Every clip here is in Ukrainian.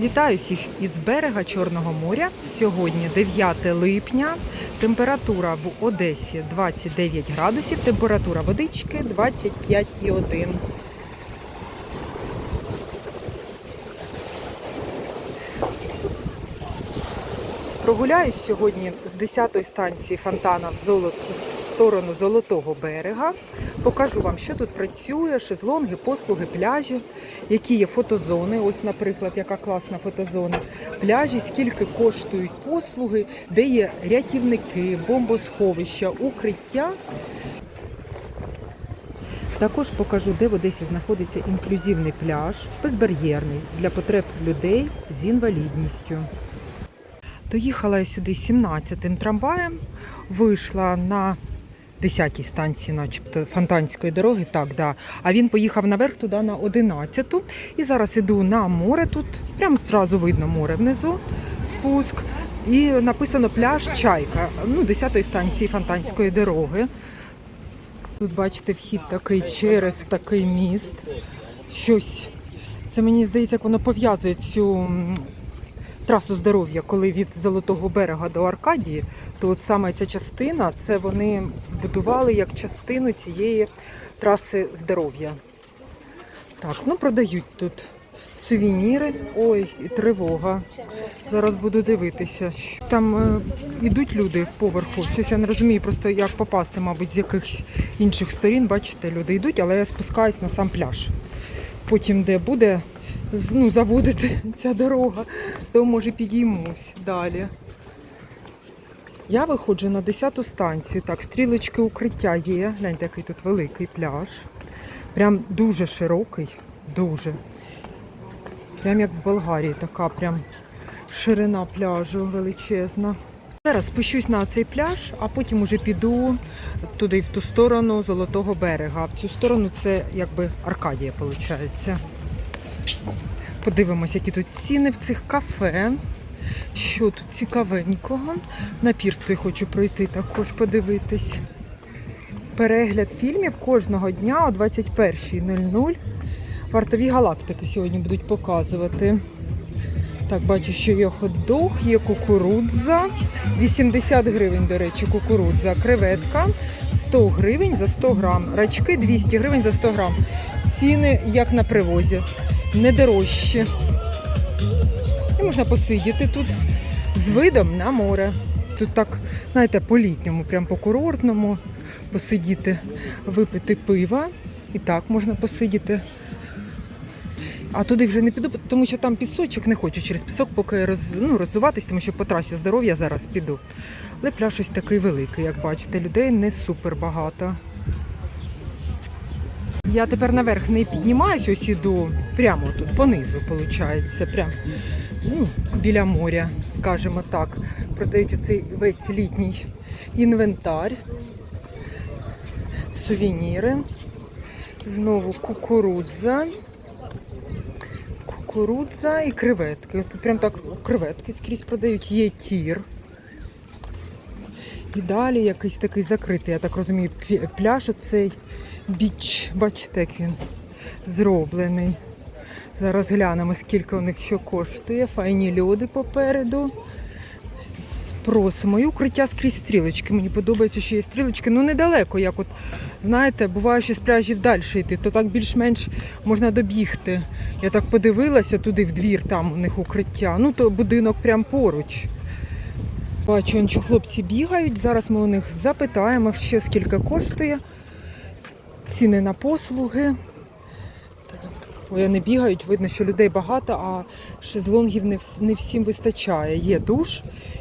Вітаю всіх із берега Чорного моря. Сьогодні 9 липня. Температура в Одесі 29 градусів, температура водички 25,1. Прогуляюсь сьогодні з 10-ї станції фонтана в, золот... сторону Золотого берега. Покажу вам, що тут працює, шезлонги, послуги, пляжі, які є фотозони. Ось, наприклад, яка класна фотозона. Пляжі, скільки коштують послуги, де є рятівники, бомбосховища, укриття. Також покажу, де в Одесі знаходиться інклюзивний пляж, безбар'єрний для потреб людей з інвалідністю. Доїхала я сюди 17-м трамваєм, вийшла на 10-й станції, начебто, фонтанської дороги, так, да. А він поїхав наверх туди на 11-ту. І зараз іду на море тут, прямо зразу видно море внизу, спуск. І написано пляж Чайка, ну, 10-ї станції фонтанської дороги. Тут, бачите, вхід такий через такий міст. Щось. Це мені здається, як воно пов'язує цю трасу здоров'я, коли від Золотого берега до Аркадії, то от саме ця частина, це вони збудували як частину цієї траси здоров'я. Так, ну продають тут сувеніри. Ой, і тривога. Зараз буду дивитися. Там е, ідуть люди поверху. Щось я не розумію, просто як попасти, мабуть, з якихось інших сторін. Бачите, люди йдуть, але я спускаюсь на сам пляж. Потім, де буде ну, заводити ця дорога, то може підіймусь далі. Я виходжу на 10-ту станцію. Так, стрілочки укриття є. Гляньте, який тут великий пляж. Прям дуже широкий, дуже. Прям як в Болгарії, така прям ширина пляжу величезна. Зараз спущусь на цей пляж, а потім уже піду туди, в ту сторону Золотого берега. В цю сторону це якби Аркадія, виходить. Подивимось, які тут ціни в цих кафе. Що тут цікавенького. На пірство хочу пройти також подивитись. Перегляд фільмів кожного дня о 21.00. Вартові галактики сьогодні будуть показувати. Так, бачу, що є хот-дог, є кукурудза. 80 гривень, до речі, кукурудза. Креветка 100 гривень за 100 грам. Рачки 200 гривень за 100 грам. Ціни як на привозі, не дорожчі. І можна посидіти тут з- видом на море. Тут так, знаєте, по-літньому, прям по-курортному посидіти, випити пива. І так можна посидіти. А туди вже не піду, тому що там пісочок, не хочу через пісок поки роз, ну, розвиватись, тому що по трасі здоров'я зараз піду. Але пляж ось такий великий, як бачите, людей не супер багато. Я тепер наверх не піднімаюсь, ось іду прямо тут, понизу, виходить, прямо ну, біля моря, скажімо так. Продають цей весь літній інвентар, сувеніри, знову кукурудза кукурудза і креветки. Тут прям так креветки скрізь продають. Є тір. І далі якийсь такий закритий, я так розумію, пляж оцей біч. Бачите, як він зроблений. Зараз глянемо, скільки у них що коштує. Файні люди попереду. Просимо. І укриття скрізь стрілочки. Мені подобається, що є стрілочки. Ну недалеко, як от, знаєте, буває, що з пляжів далі йти, то так більш-менш можна добігти. Я так подивилася туди в двір, там у них укриття. Ну, то будинок прям поруч. Бачу, що хлопці бігають. Зараз ми у них запитаємо, що скільки коштує. Ціни на послуги. Вони бігають, видно, що людей багато, а шезлонгів не, не всім вистачає. Є душ,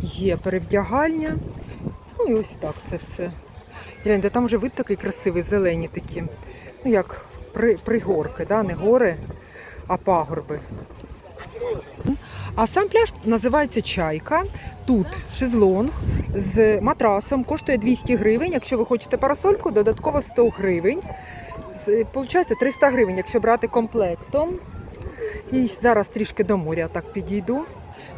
є перевдягальня. Ну і ось так це все. Гляньте, там вже вид такий красивий, зелені такі. Ну як при, пригорки, да? не гори, а пагорби. А сам пляж називається Чайка. Тут шезлонг з матрасом коштує 200 гривень. Якщо ви хочете парасольку, додатково 100 гривень. З- Получається 300 гривень, якщо брати комплектом. І зараз трішки до моря так підійду.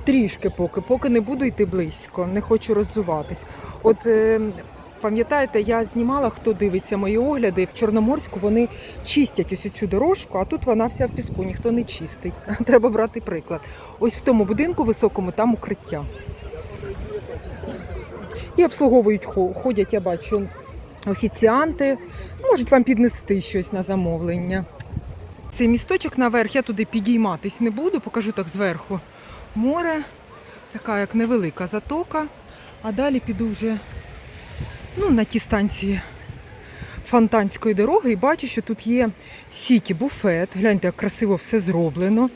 Трішки поки, поки не буду йти близько, не хочу роззуватись. От е, Пам'ятаєте, я знімала, хто дивиться мої огляди в Чорноморську. Вони чистять ось цю дорожку, а тут вона вся в піску, ніхто не чистить. Треба брати приклад. Ось в тому будинку високому там укриття. І обслуговують хо- ходять, я бачу, офіціанти. Можуть вам піднести щось на замовлення. Цей місточок наверх, я туди підійматись не буду, покажу так зверху. Море, така як невелика затока, а далі піду вже ну, на ті станції фонтанської дороги і бачу, що тут є сіті буфет. Гляньте, як красиво все зроблено.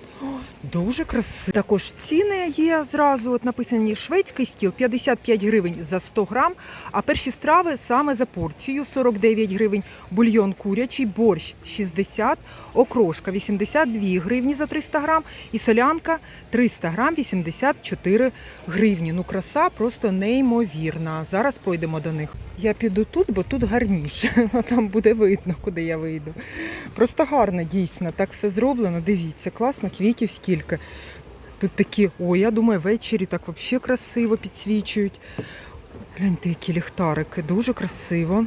Дуже красиво. Також ціни є зразу. От написані шведський стіл 55 гривень за 100 грам, а перші страви саме за порцію 49 гривень, бульйон курячий, борщ 60, окрошка 82 гривні за 300 грам і солянка 300 грам 84 гривні. Ну краса просто неймовірна. Зараз пойдемо до них. Я піду тут, бо тут гарніше, а там буде видно, куди я вийду. Просто гарно, дійсно, так все зроблено. Дивіться, класно, квітів скільки. Тут такі, ой, я думаю, ввечері так взагалі красиво підсвічують. Гляньте, які ліхтарики, дуже красиво.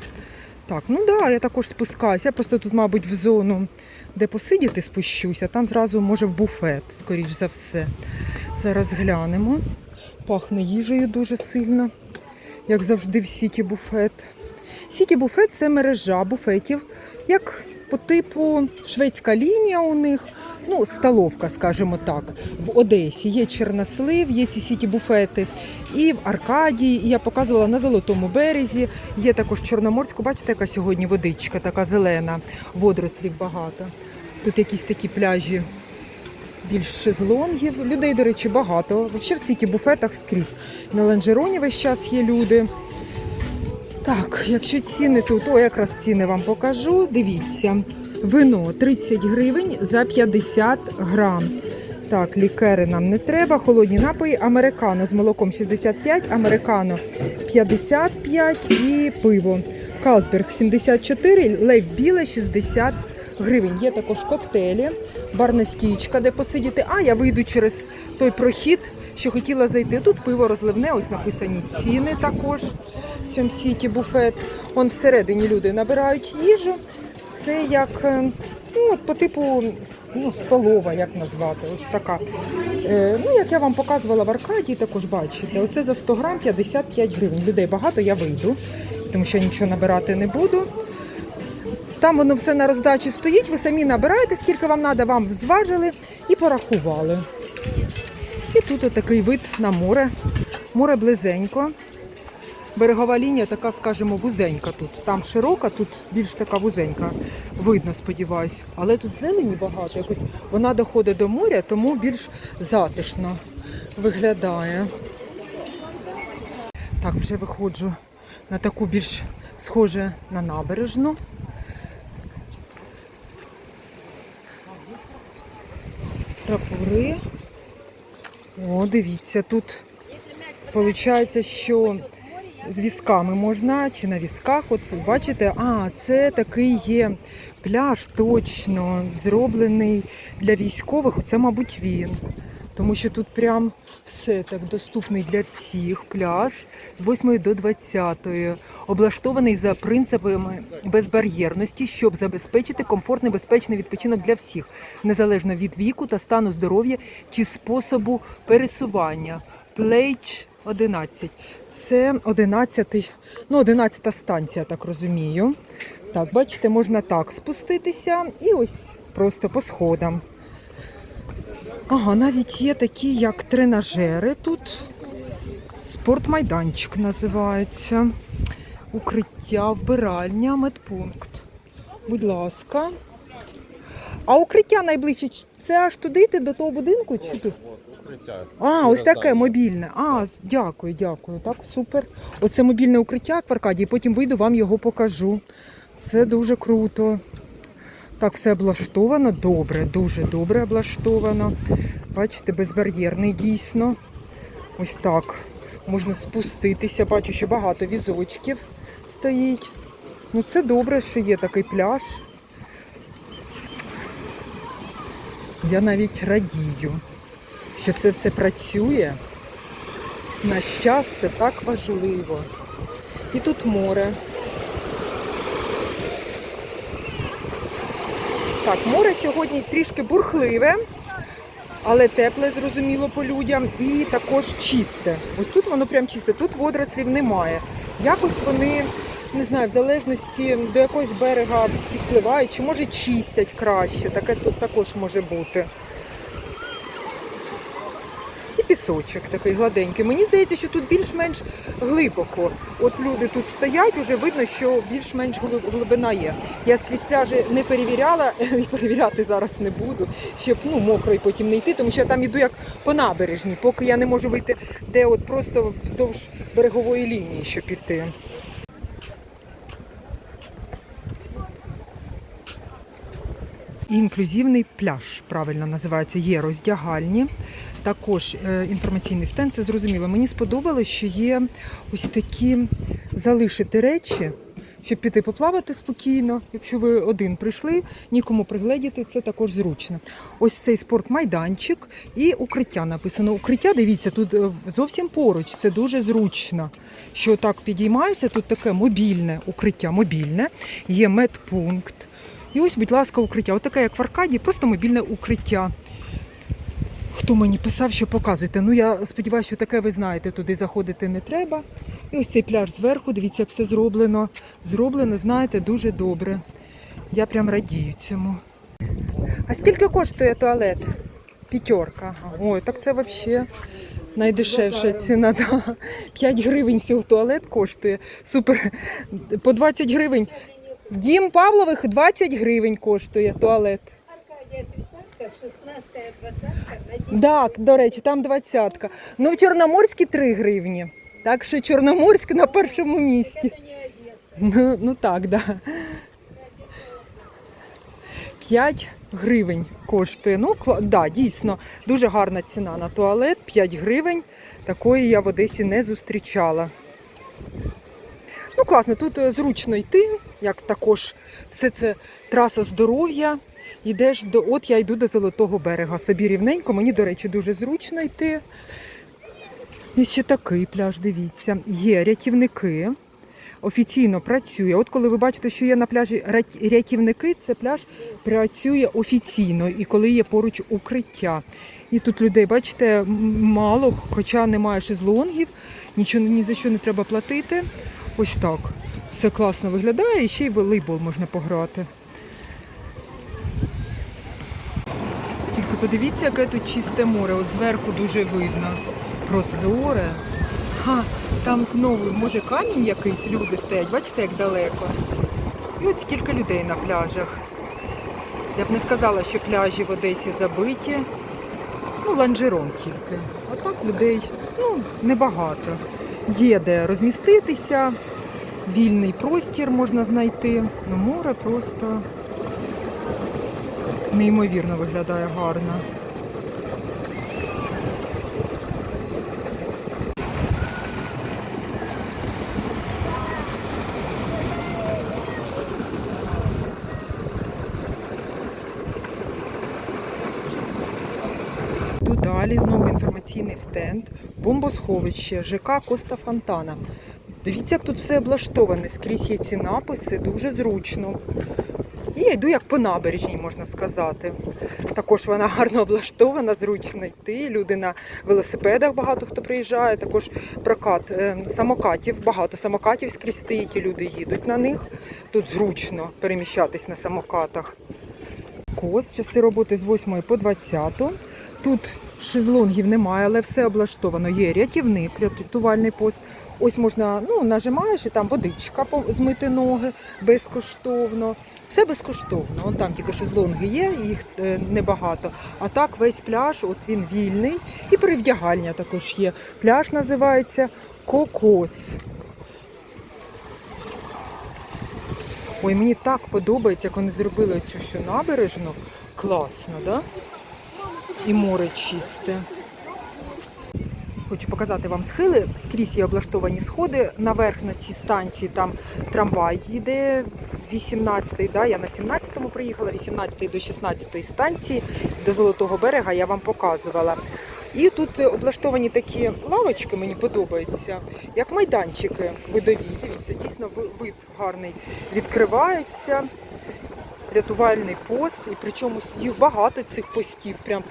Так, ну да, я також спускаюся. Я просто тут, мабуть, в зону, де посидіти, спущуся, а там зразу може в буфет, скоріш за все. Зараз глянемо. Пахне їжею дуже сильно, як завжди в Сіті Буфет. Сіті Буфет це мережа буфетів, як по типу шведська лінія у них, ну, столовка, скажімо так. В Одесі є Чернослив, є ці сіті буфети. І в Аркадії, і я показувала на Золотому березі. Є також Чорноморську. Бачите, яка сьогодні водичка, така зелена, водорослів багато. Тут якісь такі пляжі більш шезлонгів. Людей, до речі, багато. Взагалі в сіті буфетах скрізь. На ланжероні весь час є люди. Так, якщо ціни тут, о, якраз ціни вам покажу. Дивіться, вино 30 гривень за 50 грам. Так, лікери нам не треба. Холодні напої, американо з молоком 65, американо 55 і пиво. Калсберг 74, лейф біле 60 гривень. Є також коктейлі, барна стічка, де посидіти. А я вийду через той прохід, що хотіла зайти. Тут пиво розливне, ось написані ціни також в цьому сіті буфет. Вон всередині люди набирають їжу. Це як е, ну, от по типу ну, столова, як назвати. Ось така. Е, ну, як я вам показувала в Аркадії, також бачите. Оце за 100 грам 55 гривень. Людей багато, я вийду, тому що я нічого набирати не буду. Там воно все на роздачі стоїть, ви самі набираєте, скільки вам треба, вам зважили і порахували. І тут отакий вид на море. Море близенько. Берегова лінія така, скажімо, вузенька тут. Там широка, тут більш така вузенька. Видно, сподіваюсь. Але тут зелені багато. Якось вона доходить до моря, тому більш затишно виглядає. Так, вже виходжу на таку більш схоже на набережну. Прапори. О, дивіться, тут виходить, що з візками можна чи на візках. От бачите, а це такий є пляж точно зроблений для військових. Оце, мабуть, він. Тому що тут прям все так доступний для всіх. Пляж з 8 до 20, облаштований за принципами безбар'єрності, щоб забезпечити комфортний безпечний відпочинок для всіх, незалежно від віку та стану здоров'я чи способу пересування. Плейдж 11. Це 11, ну 11 станція, так розумію. Так, бачите, можна так спуститися і ось просто по сходам. Ага, навіть є такі, як тренажери тут. Спортмайданчик називається. Укриття, вбиральня, медпункт. Будь ласка. А укриття найближче це аж туди йти до того будинку? Чи тут? Укриття. А, ось таке мобільне. А, дякую, дякую. Так, супер. Оце мобільне укриття в Аркадії, потім вийду, вам його покажу. Це дуже круто. Так, все облаштовано. Добре, дуже добре облаштовано. Бачите, безбар'єрний дійсно. Ось так. Можна спуститися. Бачу, що багато візочків стоїть. Ну, це добре, що є такий пляж. Я навіть радію що це все працює. Наш час це так важливо. І тут море. Так, море сьогодні трішки бурхливе, але тепле, зрозуміло, по людям, і також чисте. Ось тут воно прям чисте, тут водорослів немає. Якось вони, не знаю, в залежності до якогось берега підпливають, чи може чистять краще. Таке тут також може бути. Пісочок такий гладенький. Мені здається, що тут більш-менш глибоко. От люди тут стоять, вже видно, що більш-менш глибина є. Я скрізь пляжі не перевіряла, і перевіряти зараз не буду, щоб ну, мокро і потім не йти, тому що я там іду як по набережній, поки я не можу вийти, де от просто вздовж берегової лінії, щоб піти. Інклюзивний пляж правильно називається. Є роздягальні. Також е, інформаційний стенд. Це зрозуміло. Мені сподобалось, що є ось такі залишити речі, щоб піти поплавати спокійно. Якщо ви один прийшли, нікому пригледіти, це також зручно. Ось цей спортмайданчик і укриття написано. Укриття, дивіться, тут е, зовсім поруч. Це дуже зручно. Що так підіймаєшся, тут таке мобільне укриття, мобільне, є медпункт. І ось, будь ласка, укриття. Отаке, як в Аркаді, просто мобільне укриття. Хто мені писав, що показуєте? Ну, я сподіваюся, що таке ви знаєте, туди заходити не треба. І ось цей пляж зверху, дивіться, як все зроблено. Зроблено, знаєте, дуже добре. Я прям радію цьому. А скільки коштує туалет? П'ятерка. Ой, так це взагалі найдешевша ціна. Да. 5 гривень всього туалет коштує. Супер. По 20 гривень. Дім Павлових 20 гривень коштує туалет. Аркадія 30, 16, 20 Так, до речі, там двадцятка. Ну, в Чорноморській 3 гривні. Так що Чорноморськ на першому місці. Ну, ну так, да. 5 гривень коштує. Ну, кла- да, дійсно, дуже гарна ціна на туалет. 5 гривень. Такої я в Одесі не зустрічала. Ну, класно, тут е, зручно йти, як також все це траса здоров'я. Йдеш до. От я йду до Золотого берега. Собі рівненько, мені, до речі, дуже зручно йти. І ще такий пляж, дивіться. Є рятівники. Офіційно працює. От коли ви бачите, що є на пляжі рятівники, це пляж працює офіційно і коли є поруч укриття. І тут людей, бачите, мало, хоча немає шезлонгів, нічого ні за що не треба платити. Ось так. Все класно виглядає і ще й волейбол можна пограти. Подивіться, яке тут чисте море. От зверху дуже видно. Прозоре. Ха, там знову, може, камінь якийсь, люди стоять, бачите, як далеко. І от скільки людей на пляжах. Я б не сказала, що пляжі в Одесі забиті. Ну, ланжерон тільки. А так людей ну, небагато. Є де розміститися, вільний простір можна знайти. Ну, море просто неймовірно виглядає гарно. Далі, знову інформаційний стенд, бомбосховище, ЖК Коста Фонтана. Дивіться, як тут все облаштоване. Скрізь є ці написи, дуже зручно. І я йду як по набережній, можна сказати. Також вона гарно облаштована, зручно йти. Люди на велосипедах багато хто приїжджає. Також прокат е, самокатів, багато самокатів скрізь стоїть, і люди їдуть на них. Тут зручно переміщатись на самокатах. Кос, часи роботи з 8 по 20. Тут шезлонгів немає, але все облаштовано. Є рятівник, рятувальний пост. Ось можна, ну, нажимаєш і там водичка змити ноги безкоштовно. Все безкоштовно. Вон там тільки шезлонги є, їх е, небагато. А так весь пляж, от він вільний. І перевдягальня також є. Пляж називається Кокос. Ой, мені так подобається, як вони зробили цю всю набережну. Класно, да? І море чисте. Хочу показати вам схили. Скрізь є облаштовані сходи. Наверх на цій станції там трамвай їде 18-й, да, я на 17-му приїхала, 18-й до 16-ї станції до Золотого берега я вам показувала. І тут облаштовані такі лавочки, мені подобаються, як майданчики видові. Дивіться, дійсно ви- вид гарний відкривається. Рятувальний пост, і причому їх багато цих постів, прям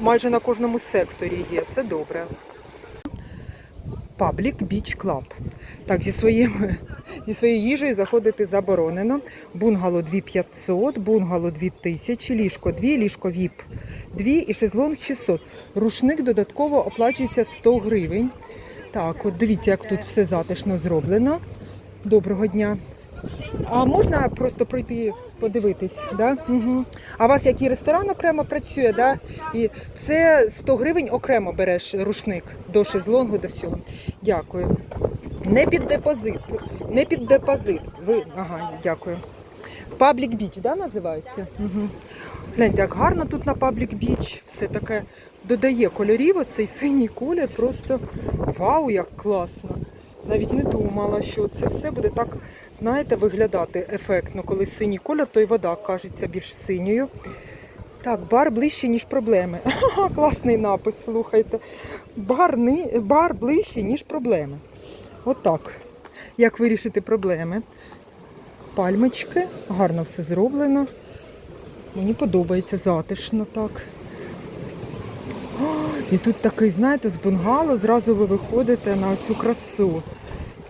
майже на кожному секторі є. Це добре. Public Beach Club. Так, зі, своїм, зі своєю їжею заходити заборонено. Бунгало 2500, бунгало 2000, ліжко 2, ліжко ВІП 2 і шезлонг 600. Рушник додатково оплачується 100 гривень. Так, от дивіться, як тут все затишно зроблено. Доброго дня. А можна просто пройти подивитись, да? Угу. А у вас який ресторан окремо працює, да? І це 100 гривень окремо береш рушник до шезлонгу, до всього. Дякую. Не під депозит. Не під депозит. Ви ага, дякую. Паблік біч, да, називається? Угу. Гляньте, як гарно тут на Паблік біч. Все таке додає кольорів. Оцей синій колір. Просто вау, як класно. Навіть не думала, що це все буде так, знаєте, виглядати ефектно. Коли синій колір, то й вода кажеться більш синьою. Так, бар ближче, ніж проблеми. Класний напис, слухайте. Бар, ни- бар ближче, ніж проблеми. Отак. Як вирішити проблеми? Пальмочки, гарно все зроблено. Мені подобається затишно так. І тут такий, знаєте, з бунгало зразу ви виходите на цю красу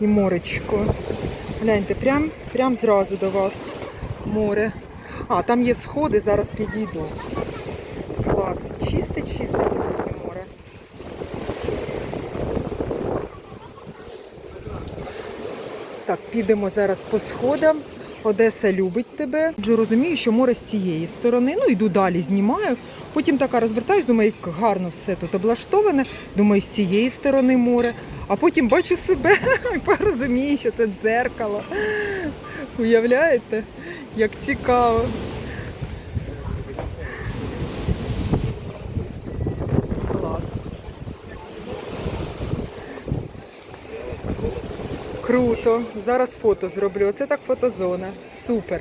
і моречко. Гляньте, прям, прям зразу до вас море. А, там є сходи, зараз підійду. Клас. Чисте, чисте сьогодні море. Так, підемо зараз по сходам. Одеса любить тебе. Вже розумію, що море з цієї сторони. Ну, йду далі, знімаю. Потім така розвертаюсь, думаю, як гарно все тут облаштоване. Думаю, з цієї сторони море. А потім бачу себе і розумію, що це дзеркало. Уявляєте, як цікаво. Клас. Круто. Зараз фото зроблю. Це так фотозона. Супер.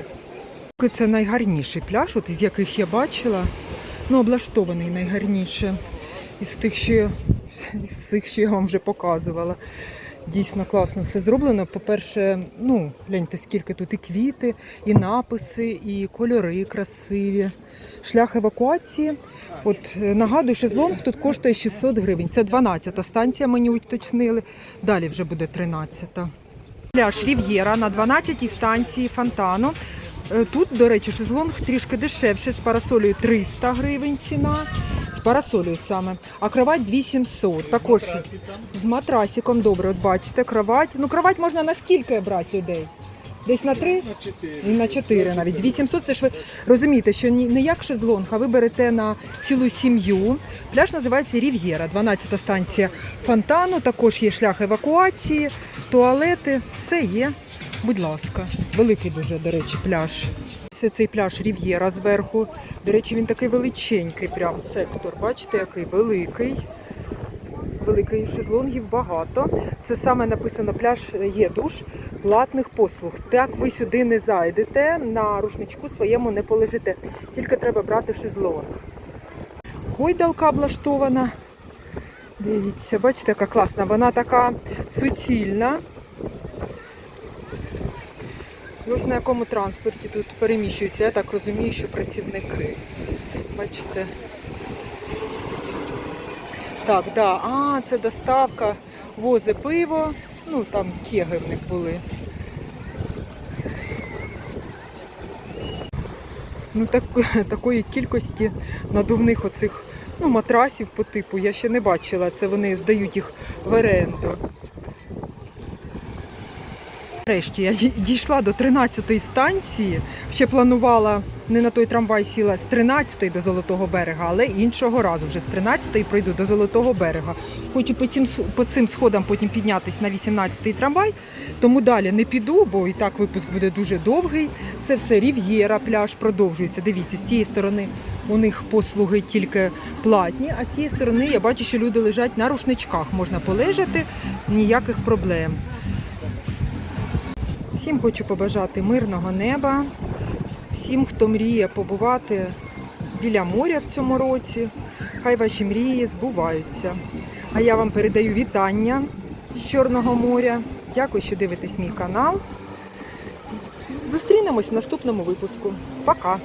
Це найгарніший пляж, от із яких я бачила. Ну, облаштований найгарніше. Із тих, що, я- із цих, що я вам вже показувала. Дійсно класно все зроблено. По-перше, ну, гляньте, скільки тут і квіти, і написи, і кольори красиві. Шлях евакуації. От е, нагадую, шезлонг тут коштує 600 гривень. Це 12-та станція, мені уточнили. Далі вже буде 13-та. Пляж Рів'єра на 12-й станції Фонтану. Е, Тут, до речі, шезлонг трішки дешевше, з парасолею 300 гривень ціна, з парасолею саме, а кровать 2700. Також з матрасиком, добре, от бачите, кровать. Ну, кровать можна на скільки брати людей? Десь на три? І на 4 навіть. 2700 це ж ви розумієте, що не як шезлонг, а ви берете на цілу сім'ю. Пляж називається Рів'єра, 12 станція фонтану, також є шлях евакуації, туалети, все є. Будь ласка, великий дуже, до речі, пляж. Це цей пляж Рів'єра зверху. До речі, він такий величенький, прям сектор. Бачите, який великий. Великий шезлонгів багато. Це саме написано пляж є душ платних послуг. Так ви сюди не зайдете, на рушничку своєму не полежите. Тільки треба брати шезлонг. Гойдалка облаштована. Дивіться, бачите, яка класна. Вона така суцільна. І ось на якому транспорті тут переміщуються. Я так розумію, що працівники. Бачите. Так, да. А, це доставка, вози пиво. Ну, там кеги в них були. Ну, так, такої кількості надувних оцих ну, матрасів по типу я ще не бачила. Це вони здають їх в оренду. Нарешті я дійшла до 13-ї станції. Ще планувала не на той трамвай сіла з 13-ї до Золотого берега, але іншого разу вже з 13-ї пройду до Золотого берега. Хочу по цим, по цим сходам потім піднятися на 18-й трамвай, тому далі не піду, бо і так випуск буде дуже довгий. Це все Рів'єра, пляж продовжується. Дивіться, з цієї сторони у них послуги тільки платні, а з цієї сторони я бачу, що люди лежать на рушничках. Можна полежати, ніяких проблем. Всім хочу побажати мирного неба, всім, хто мріє побувати біля моря в цьому році. Хай ваші мрії збуваються. А я вам передаю вітання з Чорного моря. Дякую, що дивитесь мій канал. Зустрінемось в наступному випуску. Пока!